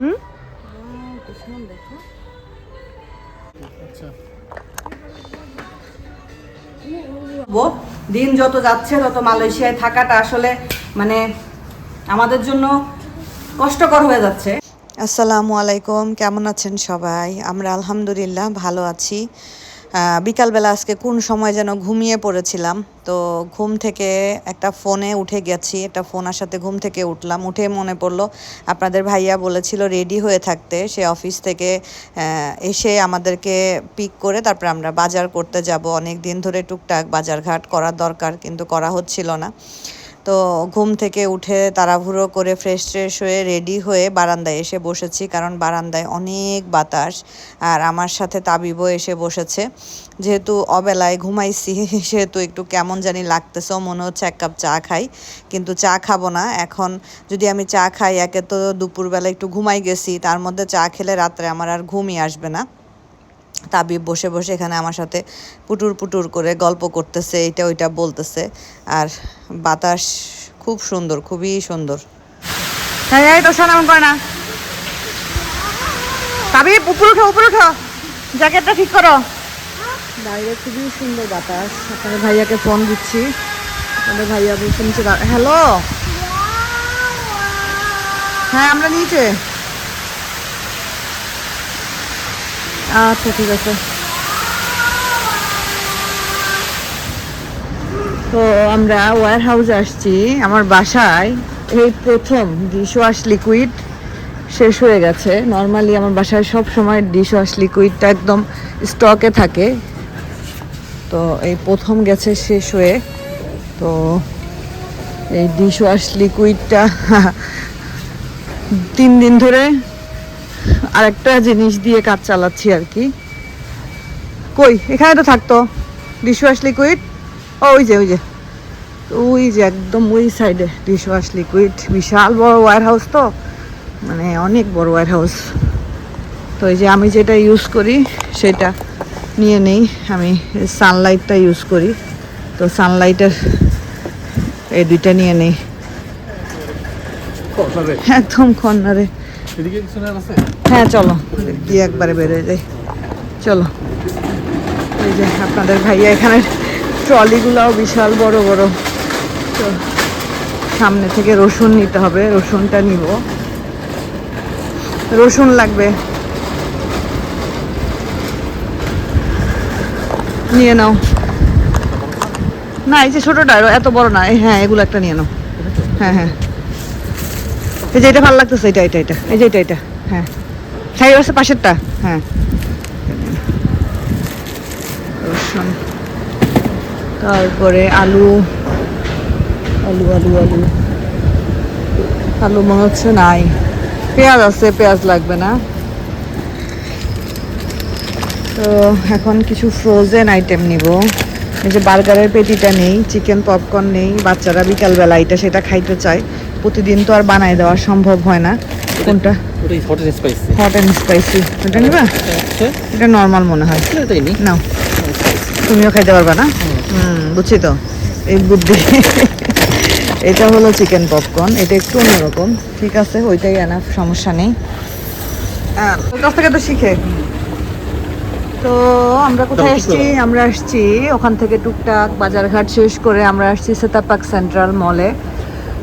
হুম? আচ্ছা দিন যত যাচ্ছে তত মালয়েশিয়ায় থাকাটা আসলে মানে আমাদের জন্য কষ্টকর হয়ে যাচ্ছে। আসসালামু আলাইকুম কেমন আছেন সবাই? আমরা আলহামদুলিল্লাহ ভালো আছি। বিকালবেলা আজকে কোন সময় যেন ঘুমিয়ে পড়েছিলাম। তো ঘুম থেকে একটা ফোনে উঠে গেছি, একটা ফোনের সাথে ঘুম থেকে উঠলাম। উঠে মনে পড়ল, আপনাদের ভাইয়া বলেছিল রেডি হয়ে থাকতে। সে অফিস থেকে এসে আমাদেরকে পিক করে তারপরে আমরা বাজার করতে যাব। অনেক দিন ধরে টুকটাক বাজারঘাট করার দরকার, কিন্তু করা হচ্ছিল না। তো ঘুম থেকে উঠে তাড়াহুড়ো করে ফ্রেশ ট্রেশ হয়ে রেডি হয়ে বারান্দায় এসে বসেছি, কারণ বারান্দায় অনেক বাতাস আর আমার সাথে তাবিবও এসে বসেছে। যেহেতু অবেলায় ঘুমাইছি, সেহেতু একটু কেমন জানি লাগতেছে, মনে হচ্ছে এক কাপ চা খাই, কিন্তু চা খাব না। এখন যদি আমি চা খাই, একে তো দুপুরবেলা একটু ঘুমাই গেছি, তার মধ্যে চা খেলে রাত্রে আমার আর ঘুমই আসবে না। তাবিব বসে বসে এখানে আমার সাথে পুটুর পুটুর করে গল্প করতেছে এটা ওইটা বলতেছে। আর বাতাস খুব সুন্দর খুবই সুন্দর। হ্যাঁ এই তো শোন এমন করে না। তাবিব উপর উঠো উপর উঠো। জ্যাকেটটা ঠিক করো। বাইরে খুবই সুন্দর বাতাস। আপনাদের ভাইয়াকে ফোন দিচ্ছি। আপনাদের ভাইয়া বলছে নিচে হ্যালো হ্যাঁ আমরা নিচে। আচ্ছা ঠিক আছে। তো আমরা ওয়ার হাউসে আসছি, আমার বাসায়। এই প্রথম ডিশ ওয়াশ লিকুইড শেষ হয়ে গেছে। নর্মালি আমার বাসায় সব সময় ডিশ ওয়াশ লিকুইডটা একদম স্টকে থাকে। তো এই প্রথম গেছে শেষ হয়ে। তো এই ডিশ ওয়াশ লিকুইডটা তিন দিন ধরে আরেকটা জিনিস দিয়ে কাজ চালাচ্ছি আর কি। কই? এখানে তো থাকতো। ডিশওয়াশ লিকুইড ও ওই যে ওই যে। ওই যে একদম ওই সাইডে ডিশ ওয়াশ লিকুইড বিশাল বড় ওয়ার হাউস তো। মানে অনেক বড় ওয়ার হাউস তো এই যে আমি যেটা ইউজ করি সেটা নিয়ে নেই। আমি সানলাইটটা ইউজ করি। তো সানলাইটের এই দুইটা নিয়ে নেই। একদম কর্নারে। আছে হ্যাঁ চলো। দিয়ে একবারে বেরোয় যাই। চলো। এই যে আপনাদের ভাইয়া এখানে ট্রলিগুলাও বিশাল বড় বড়। তো সামনে থেকে রসুন নিতে হবে, রসুনটা নিব। রসুন লাগবে। নিয়ে নাও। না, এই যে ছোটটা, এত বড় না। হ্যাঁ এগুলো একটা নিয়ে নাও। হ্যাঁ হ্যাঁ। এই যে এটা ভালো লাগতেছে, এটা এটা এটা, এই যে এটা এটা হ্যাঁ। সাইড আছে পাশেরটা হ্যাঁ। তারপরে আলু আলু আলু আলু। আলু মনে হচ্ছে নাই। পেঁয়াজ আছে, পেঁয়াজ লাগবে না। তো এখন কিছু ফ্রোজেন আইটেম নিব। এই যে বার্গারের পেটিটা নেই চিকেন পপকর্ন নেই, বাচ্চারা বিকালবেলা এটা, সেটা খাইতে চায়। প্রতিদিন তো আর বানাই দেওয়া সম্ভব হয় না। কোনটা? Hot and spicy hot and spicy এটা নিবা? এটা নর্মাল মনে হয়। নাও তুমিও খাইতে পারবা না? হুম বুঝছি তো। এই বুদ্ধি। এটা হলো চিকেন পপকর্ন এটা একটু অন্যরকম। ঠিক আছে ওইটাই আনা সমস্যা নেই। কাছ থেকে তো শিখে। তো আমরা কোথায় আসছি? আমরা আসছি ওখান থেকে টুকটাক বাজারঘাট শেষ করে আমরা আসছি সেতাপাক সেন্ট্রাল মলে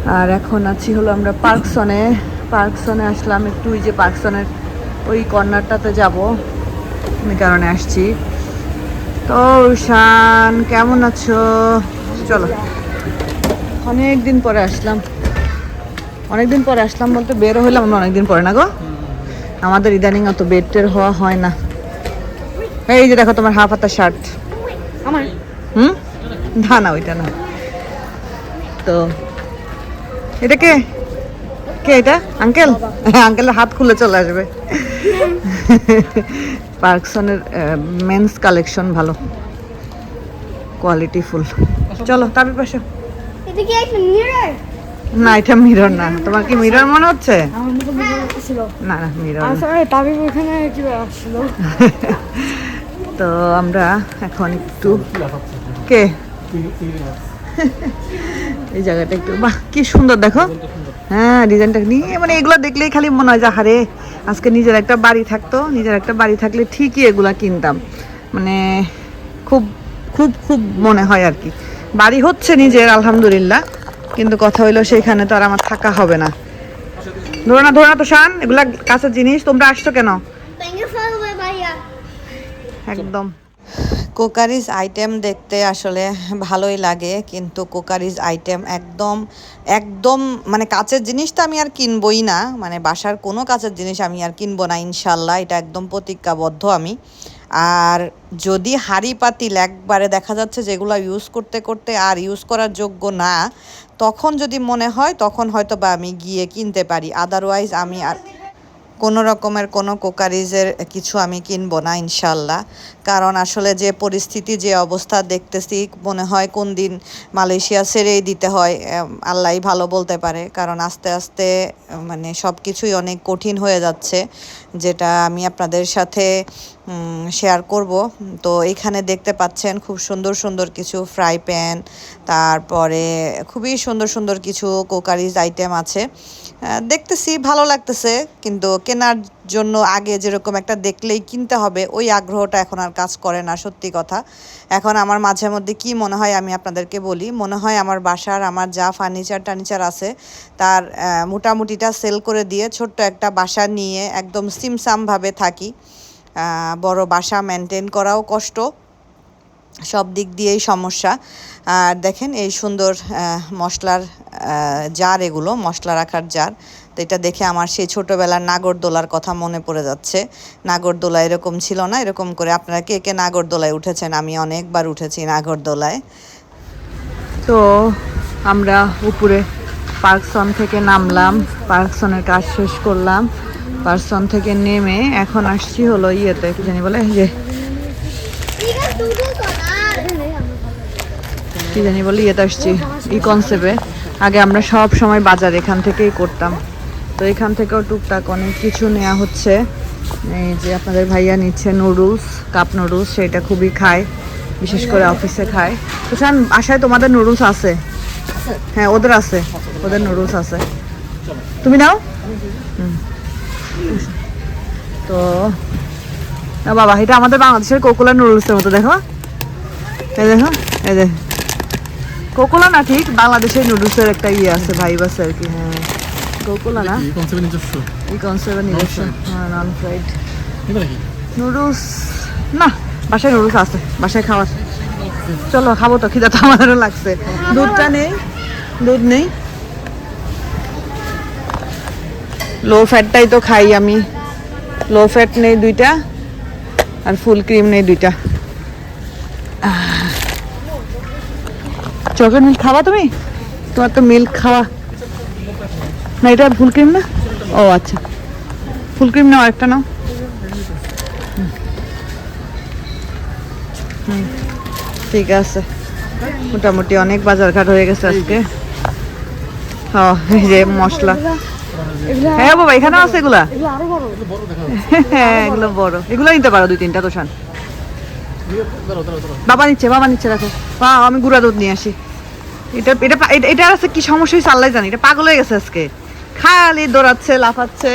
আর এখন আছি হলো আমরা পার্কসনে। পার্কসনে আসলাম একটু ওই যে পার্কসনের ওই কর্নারটাতে যাব। এই কারণে আসছি। তো শান কেমন আছো? চলো। অনেক দিন পরে আসলাম। অনেক দিন পরে আসলাম বলতে বের হইলাম আমরা অনেকদিন পরে না গো? আমাদের ইদানিং অত বেড টের হওয়া হয় না। এই যে দেখো তোমার হাফ হাতা শার্ট। আমার? হুম? না না ওইটা না। তো এটা কে? কে এটা? আঙ্কেল? আঙ্কেলের হাত খুলে চলে আসবে। পার্কসনের মেন্স কালেকশন ভালো। কোয়ালিটি ফুল চলো তারপর পাশে। এটা কি একটা মিরর না এটা মিরর না। তোমার কি মিরর মনে হচ্ছে? ছিল না না মিরর আসলে তাবি ওখানে কি আসছিল? তো আমরা এখন একটু কে? এই জায়গাটা একটু বাহ কি সুন্দর দেখো। হ্যাঁ ডিজাইনটা নিয়ে মানে এগুলো দেখলেই খালি মনে হয় যে হারে আজকে নিজের একটা বাড়ি থাকতো নিজের একটা বাড়ি থাকলে ঠিকই এগুলা কিনতাম। মানে খুব খুব খুব মনে হয় আর কি। বাড়ি হচ্ছে নিজের আলহামদুলিল্লাহ কিন্তু কথা হইল সেখানে তো আর আমার থাকা হবে না। ধরো না ধরো না তো শান এগুলা কাছের জিনিস তোমরা আসছো কেন. একদম। কোকারিজ আইটেম দেখতে আসলে ভালোই লাগে, কিন্তু কোকারিজ আইটেম একদম একদম মানে কাচের জিনিস তো আমি আর কিনবই না মানে বাসার কোনো কাচের জিনিস আমি আর কিনবো না, ইনশাল্লাহ, এটা একদম প্রতিজ্ঞাবদ্ধ আমি। আর যদি হাঁড়ি পাতিল একবারে দেখা যাচ্ছে যেগুলো ইউজ করতে করতে আর ইউজ করার যোগ্য না, তখন যদি মনে হয়, তখন হয়তো বা আমি গিয়ে কিনতে পারি আদারওয়াইজ আমি আর কোনো রকমের কোনো কোকারিজের কিছু আমি কিনবো না, ইনশাল্লাহ। কারণ আসলে যে পরিস্থিতি, যে অবস্থা দেখতেছি, মনে হয় কোন দিন মালয়েশিয়া ছেড়েই দিতে হয় আল্লাহ ভালো বলতে পারে। কারণ আস্তে আস্তে মানে সব কিছুই অনেক কঠিন হয়ে যাচ্ছে, যেটা আমি আপনাদের সাথে শেয়ার করব। তো এখানে দেখতে পাচ্ছেন খুব সুন্দর সুন্দর কিছু ফ্রাই প্যান তারপরে খুবই সুন্দর সুন্দর কিছু কোকারিজ আইটেম আছে। দেখতেছি, ভালো লাগতেছে, কিন্তু কেনার জন্য আগে যেরকম একটা দেখলেই কিনতে হবে, ওই আগ্রহটা এখন আর কাজ করে না, সত্যি কথা। এখন আমার মাঝে মধ্যে কি মনে হয় আমি আপনাদেরকে বলি, মনে হয় আমার বাসার আমার যা ফার্নিচার টার্নিচার আছে, তার মোটামুটিটা সেল করে দিয়ে ছোট্ট একটা বাসা নিয়ে একদম সিমসামভাবে থাকি। বড় বাসা মেনটেন করাও কষ্ট, সব দিক দিয়েই সমস্যা। আর দেখেন এই সুন্দর মশলার জার এগুলো, মশলা রাখার জার। তো এটা দেখে আমার সেই ছোটোবেলার নাগরদোলার কথা মনে পড়ে যাচ্ছে। নাগরদোলা এরকম ছিল না, এরকম করে। আপনারা কে কে নাগরদোলায় উঠেছেন? আমি অনেকবার উঠেছি নাগরদোলায়। তো আমরা উপরে পার্কসন থেকে নামলাম। পার্কসনের কাজ শেষ করলাম। পার্কসন থেকে নেমে এখন আসছি হলো ইয়েতে, কি জানি বলে? যে. কি জানি বলে ইয়েতে আসছি, ই কনসেপ্টে আগে আমরা সব সময় বাজার এখান থেকেই করতাম। তো এখান থেকেও টুকটাক অনেক কিছু নেওয়া হচ্ছে। এই যে আপনাদের ভাইয়া নিচ্ছে নুডলস কাপ নুডলস সেটা খুবই খায় বিশেষ করে অফিসে খায়। তো শান আশায় তোমাদের নুডলস আছে? হ্যাঁ ওদের আছে। ওদের নুডলস আছে। তুমি নাও? তো না বাবা এটা আমাদের বাংলাদেশের কোকুলা নুডলসের মতো দেখো। এই দেখো এই দেখ। কোকোলা না ঠিক বাংলাদেশের নুডলসের একটা ইয়ে আছে ভাইব আছে আর কি হ্যাঁ। কোকোলা না? এই কনসেপ্টে নিজস্ব এই কনসেপ্ট নিজস্ব নন ফ্রাইড নুডলস না বাসায় নুডলস আছে বাসায় খাওয়ার। চলো খাব তো খিদা তো আমাদেরও লাগছে। দুধটা নেই দুধ নেই। লো ফ্যাটটাই তো খাই আমি। লো ফ্যাট নেই দুইটা আর ফুল ক্রিম নেই দুইটা। চকলেট মিল্ক খাওয়া তুমি? তোমার তো মিল্ক খাওয়া না, এটা ফুল ক্রিম না? ও আচ্ছা। ফুল ক্রিম নাও একটা নাও। ঠিক আছে। মোটামুটি অনেক বাজারঘাট হয়ে গেছে আজকে। ও এই যে মশলা। হ্যাঁ বাবা এখানে আছে এগুলা। হ্যাঁ এগুলো বড়। এগুলো নিতে পারো দুই তিনটা দাঁড়াও বাবা নিচ্ছে বাবা নিচ্ছে রাখো বা, আমি গুঁড়া দুধ নিয়ে আসি। এটা, এটা- এটা আছে কি সমস্যা হয়েছে আল্লাহ জানি। এটা পাগল হয়ে গেছে আজকে। খালি দৌড়াচ্ছে লাফাচ্ছে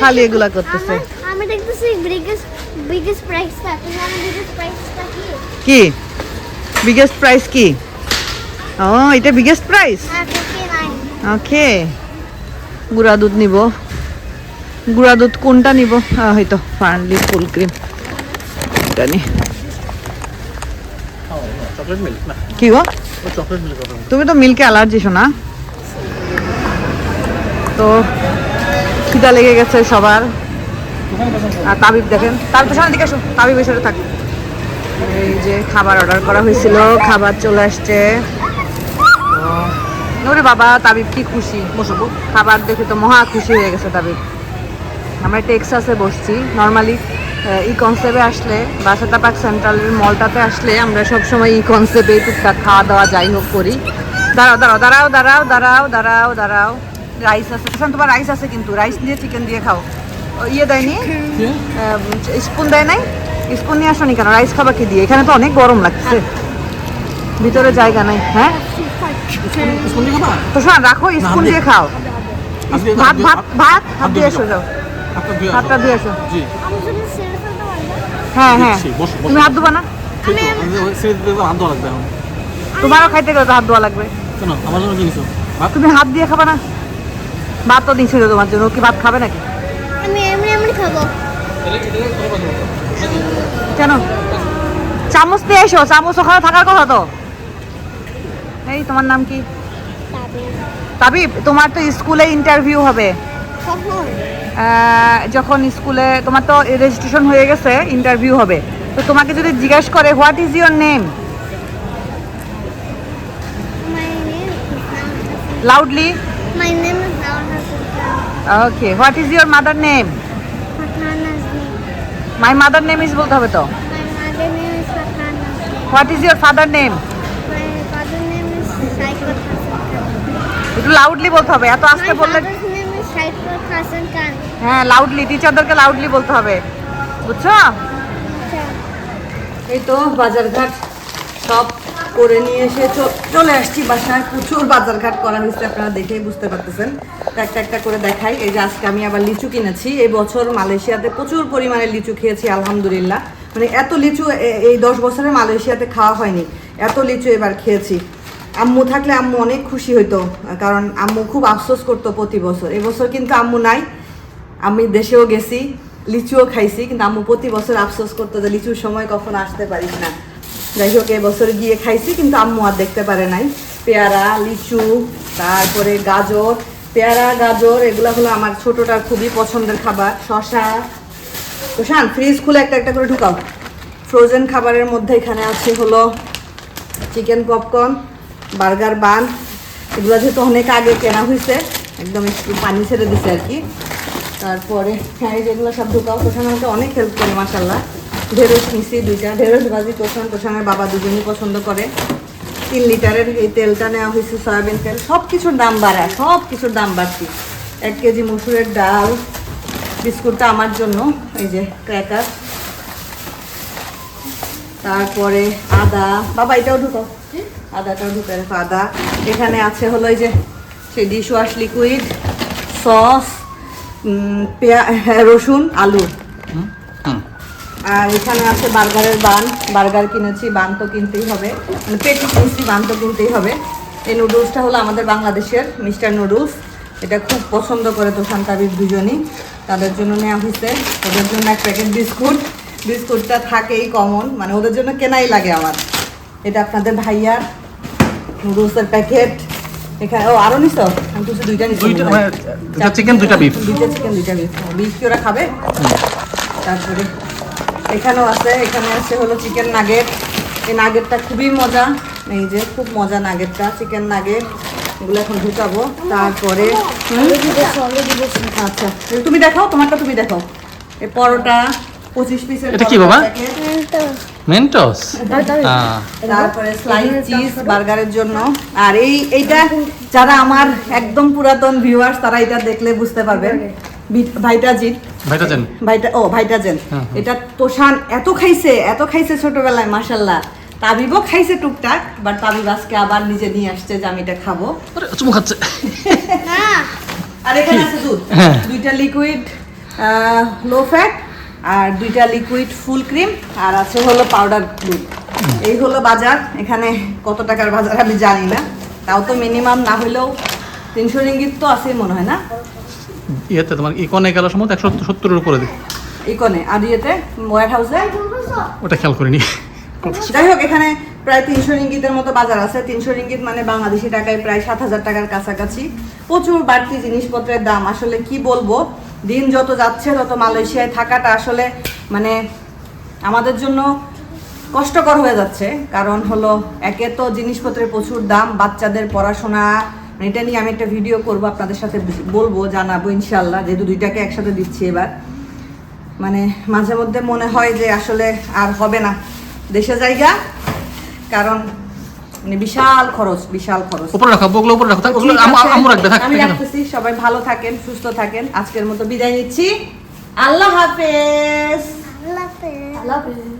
খালি এগুলা করতেছে। আমি দেখতেছি বিগেস্ট বিগেস্ট প্রাইসটা তুমি আমার বিগেস্ট প্রাইসটা কি? কি? বিগেস্ট প্রাইস কি? ও এটা বিগেস্ট প্রাইস ওকে গুঁড়া দুধ নিব। গুঁড়া দুধ কোনটা নিব? হয়তো ফার্নলি ফুল ক্রিম। এটা নি। চকলেট মিল্ক না। কি গো? ও চকলেট মিল্ক কথা বলছি। তুমি তো মিল্কে অ্যালার্জি শোনা। তো খিদা লেগে গেছে সবার। আর তাবিব দেখেন। তার সামনে দিকে আসো তাবিব এসে থাক। এই যে খাবার অর্ডার করা হয়েছিল, খাবার চলে আসছে। ওরে বাবা, তাবিব কি খুশি। বসো বউ। খাবার দেখে তো মহা খুশি হয়ে গেছে তাবিব। আমরা টেক্সাসে বসছি। নর্মালি ই কনসেপ্টে আসলে বা সেতাপাক সেন্ট্রালের মলটাতে আসলে আমরা সবসময় ই কনসেপ্টে টুকটাক খাওয়া দাওয়া যাই হোক করি। দাঁড়াও দাঁড়াও দাঁড়াও দাঁড়াও দাঁড়াও দাঁড়াও দাঁড়াও। রাইস আছে। সুশান্ত তোমার রাইস আছে কিন্তু রাইস দিয়ে চিকেন দিয়ে খাও। ইয়ে দেয়নি? স্পুন দেয় নাই? স্পুন নিয়ে আসো নি কেন? রাইস খাবার কি দিয়ে? এখানে তো অনেক গরম লাগছে। ভিতরে জায়গা নাই হ্যাঁ? দিয়ে? তো শোন রাখো স্পুন দিয়ে। দিয়ে খাও। দিয়ে- ভাত ভাত ভাত হাত হাত দিয়ে দিয়ে এসো যাও। হাতটা ফেলতে পারব হ্যাঁ হ্যাঁ। তুমি হাত ধোবা না? তোমারও খাইতে গেলে তো হাত ধোয়া লাগবে। ভাত? তুমি হাত দিয়ে খাবে না? ভাত তো দিয়েছিল তোমার জন্য। কি ভাত খাবে নাকি? আমি এমনি এমনি খাব। কেন? চামচ দিয়ে এসো চামচ ওখানে থাকার কথা তো। এই তোমার নাম কি? তাবিব। তোমার তো স্কুলে ইন্টারভিউ হবে। যখন স্কুলে তোমার তো রেজিস্ট্রেশন হয়ে গেছে ইন্টারভিউ হবে। তো তোমাকে যদি জিজ্ঞেস করে what is your name loudly Now Hassan okay what is your mother name my mother name is বলতে হবে তো. What is your father name. একটু লাউডলি বলতে হবে এত আস্তে বললে. হ্যাঁ লাউডলি টিচারদেরকে লাউডলি বলতে হবে। বুঝছ? এই তো বাজারঘাট সব করে নিয়ে এসে চলে আসছি বাসায়। প্রচুর বাজারঘাট করা হয়েছে আপনারা দেখেই বুঝতে পারতেছেন। একটা একটা করে দেখাই। এই যে আজকে আমি আবার লিচু কিনেছি। এই বছর মালয়েশিয়াতে প্রচুর পরিমাণে লিচু খেয়েছি, আলহামদুলিল্লাহ। মানে এত লিচু এই দশ বছরে মালয়েশিয়াতে খাওয়া হয়নি। এত লিচু এবার খেয়েছি। আম্মু থাকলে আম্মু অনেক খুশি হইতো, কারণ আম্মু খুব আফসোস করতো প্রতি বছর। এবছর কিন্তু আম্মু নাই। আমি দেশেও গেছি, লিচুও খাইছি, কিন্তু আম্মু প্রতি বছর আফসোস করতো যে লিচুর সময় কখন আসতে পারিস না। যাই হোক এবছর গিয়ে খাইছি, কিন্তু আম্মু আর দেখতে পারে নাই। পেয়ারা, লিচু, তারপরে গাজর পেয়ারা, গাজর, এগুলো হলো আমার ছোটটার খুবই পছন্দের খাবার। শশা তো শান ফ্রিজ খুলে একটা একটা করে ঢুকাও। ফ্রোজেন খাবারের মধ্যে এখানে আছে হলো চিকেন পপকর্ন বার্গার বান এগুলো যেহেতু অনেক আগে কেনা হয়েছে, একদম একটু পানি ছেড়ে দিছে আর কি। তারপরে হ্যাঁ এই যেগুলো সব ঢুকাও। তোষান আমাকে অনেক হেল্প করে মাসাল্লাহ ঢেঁড়স মিশি দুইটা। ঢেঁড়স ভাজি তোষান তোষানের বাবা দুজনই পছন্দ করে। তিন লিটারের এই তেলটা নেওয়া হয়েছে সয়াবিন তেল। সব কিছুর দাম বাড়া সব কিছুর দাম বাড়তি। এক কেজি মসুরের ডাল বিস্কুটটা আমার জন্য এই যে ক্র্যাকার তারপরে আদা। বাবা এটাও ঢুকাও। আদাটাও ঢুকে রাখো আদা। এখানে আছে হলো এই যে সেই ডিশ ওয়াশ লিকুইড সস পেঁয়া রসুন আলু। হুম। আর এখানে আছে বার্গারের বান। বার্গার কিনেছি বান তো কিনতেই হবে। মানে পেটি কিনেছি বান তো কিনতেই হবে। এই নুডলসটা হলো আমাদের বাংলাদেশের মিস্টার নুডলস। এটা খুব পছন্দ করে তো শান্তাবির দুজনই। তাদের জন্য নেওয়া হয়েছে। ওদের জন্য এক প্যাকেট বিস্কুট। বিস্কুটটা থাকেই কমন মানে ওদের জন্য কেনাই লাগে আমার এটা আপনাদের ভাইয়ার নুডলসের প্যাকেট। এখানে ও আরও নিছো? আমি তো দুইটা নিচ্ছি দুইটা দুইটা চিকেন দুইটা বিফ দুইটা চিকেন দুইটা বিফ বিফ কি ওরা খাবে? তারপরে এখানেও আছে এখানে আছে হলো চিকেন নাগেট এই নাগেটটা খুবই মজা। এই যে খুব মজা নাগেটটা চিকেন নাগেট এগুলো এখন ঢুকাবো। তারপরে আচ্ছা তুমি দেখাও তোমারটা তুমি দেখাও। এই পরোটা পঁচিশ পিসের এটা কি বাবা? মেন্টস তারপরে স্লাইস চিজ বার্গারের জন্য। আর এই এইটা যারা আমার একদম পুরাতন ভিউয়ার্স তারা এটা দেখলে বুঝতে পারবেন। ভাইটাজিন? ভাইটা ভাইটা ও ভাইটাজেন। হুম, হুম। এটা তোষান এত খাইছে এত খাইছে ছোটবেলায় মাসাল্লাহ তাবিবও খাইছে টুকটাক বাট তাবিব আজকে আবার নিজে নিয়ে আসছে যে আমি এটা খাব। চুমু খাচ্ছে। আর এখানে আছে দুধ। হ্যাঁ। দুইটা লিকুইড লো ফ্যাট আর দুইটা লিকুইড ফুল ক্রিম আর আছে হলো পাউডার দুধ এই হলো বাজার। এখানে কত টাকার বাজার আমি জানি না। তাও তো মিনিমাম না হলেও তিনশো রিঙ্গিত তো আছেই মনে হয় না। ইয়েতে তোমার ইকনে গেল সময় একশো সত্তরের উপরে দিই ইকনে। আর ইয়েতে ওয়ার হাউসে? ওটা খেয়াল করিনি। যাই হোক এখানে প্রায় তিনশো রিঙ্গিতের মতো বাজার আছে। তিনশো রিঙ্গিত মানে বাংলাদেশি টাকায় প্রায় সাত হাজার টাকার কাছাকাছি। প্রচুর বাড়তি জিনিসপত্রের দাম। আসলে কি বলব? দিন যত যাচ্ছে তত মালয়েশিয়ায় থাকাটা আসলে মানে আমাদের জন্য কষ্টকর হয়ে যাচ্ছে। কারণ হলো একে তো জিনিসপত্রের প্রচুর দাম বাচ্চাদের পড়াশোনা এটা নিয়ে আমি একটা ভিডিও করব আপনাদের সাথে বলব জানাব ইনশাল্লাহ যেহেতু দুইটাকে একসাথে দিচ্ছি এবার। মানে মাঝে মধ্যে মনে হয় যে আসলে আর হবে না। দেশে জায়গা কারণ মানে বিশাল খরচ বিশাল খরচ। উপরে রাখো ওগুলো উপরে রাখো ওগুলো আম্মু রাখবে থাক আমি রাখতেছি সবাই ভালো থাকেন সুস্থ থাকেন। আজকের মতো বিদায় নিচ্ছি। আল্লাহ হাফেজ। আল্লাহ হাফেজ।